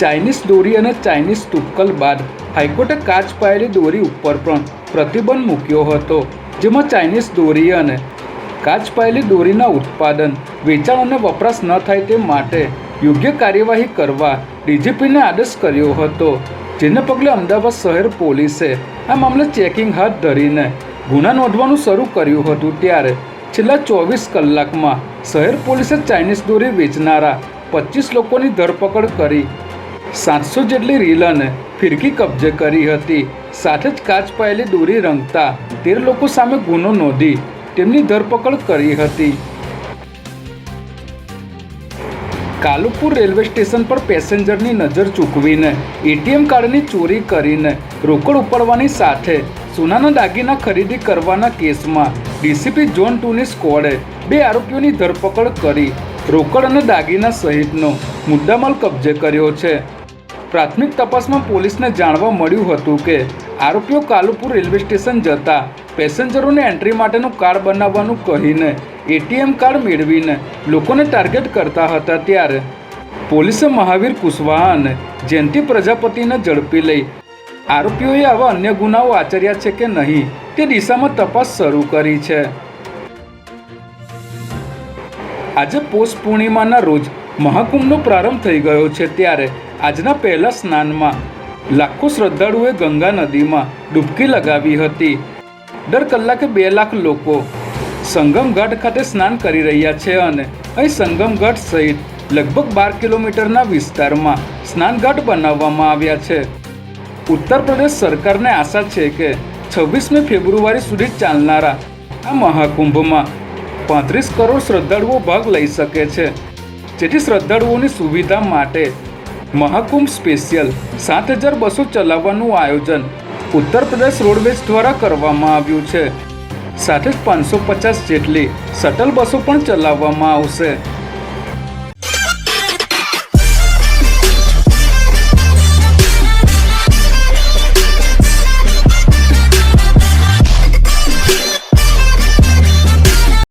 Chinese દોરી અને Chinese તુક્કલ બાદ હાઈકોર્ટે કાચ પાયેલી દોરી ઉપર પણ પ્રતિબંધ મૂક્યો હતો, જેમાં ચાઇનીઝ દોરી અને કાચ પાયેલી દોરીના ઉત્પાદન, વેચાણ અને વપરાશ ન થાય તે માટે યોગ્ય કાર્યવાહી કરવા ડીજીપીને આદેશ કર્યો હતો, જેને પગલે અમદાવાદ શહેર પોલીસે આ મામલે ચેકિંગ હાથ ધરીને ગુના નોંધવાનું શરૂ કર્યું હતું ત્યારે છેલ્લા ચોવીસ કલાકમાં શહેર પોલીસે ચાઇનીઝ દોરી વેચનારા પચીસ લોકોની ધરપકડ કરી સાતસો જેટલી રીલ અને ફિરકી કબજે કરી હતી. સાથે જ કાચ પાયેલી દોરી રંગતા તેર લોકો સામે ગુનો નોંધી તેમની ધરપકડ કરી હતી. કાલુપુર રેલવે સ્ટેશન પર પેસેન્જરની નજર ચૂકવીને એટીએમ કાર્ડની ચોરી કરીને રોકડ ઉપાડવાની સાથે સોનાના દાગીના ખરીદી કરવાના કેસમાં ડીસીપી ઝોન ટુની સ્કોડે બે આરોપીઓની ધરપકડ કરી રોકડ અને દાગીના સહિતનો મુદ્દામાલ કબજે કર્યો છે. પ્રાથમિક તપાસમાં પોલીસને જાણવા મળ્યું હતું કે આરોપીઓ કાલુપુર રેલવે સ્ટેશન જતા પેસેન્જરોને એન્ટ્રી માટેનું કાર્ડ બનાવવાનું કહીને એટીએમ કાર્ડ મેળવીને લોકોને ટાર્ગેટ કરતા હતા ત્યારે પોલીસે મહાવીર કુશવાહા અને જયંતિ પ્રજાપતિને ઝડપી લઈ. આરોપીઓએ આવા અન્ય ગુનાઓ આચર્યા છે કે નહીં તે દિશામાં તપાસ શરૂ કરી છે. આજે પોષ પૂર્ણિમાના રોજ મહાકુંભનો પ્રારંભ થઈ ગયો છે ત્યારે આજના પહેલા સ્નાનમાં લાખો શ્રદ્ધાળુઓએ ગંગા નદીમાં ડૂબકી લગાવી હતી. દર કલાકે બે લાખ લોકો સંગમ ઘાટ ખાતે સ્નાન કરી રહ્યા છે અને અહીં સંગમ ઘાટ સહિત લગભગ બાર કિલોમીટરના વિસ્તારમાં સ્નાનઘાટ બનાવવામાં આવ્યા છે. ઉત્તર પ્રદેશ સરકારને આશા છે કે છવ્વીસમી ફેબ્રુઆરી સુધી ચાલનારા આ મહાકુંભમાં પાંત્રીસ કરોડ શ્રદ્ધાળુઓ ભાગ લઈ શકે છે. જેથી શ્રદ્ધાળુઓની સુવિધા માટે મહાકુંભ સ્પેશિયલ સાત હજાર બસો ચલાવવાનું આયોજન ઉત્તર પ્રદેશ રોડવેઝ દ્વારા કરવામાં આવ્યું છે. સાથે જ પાંચસો પચાસ જેટલી શટલ બસો પણ ચલાવવામાં આવશે.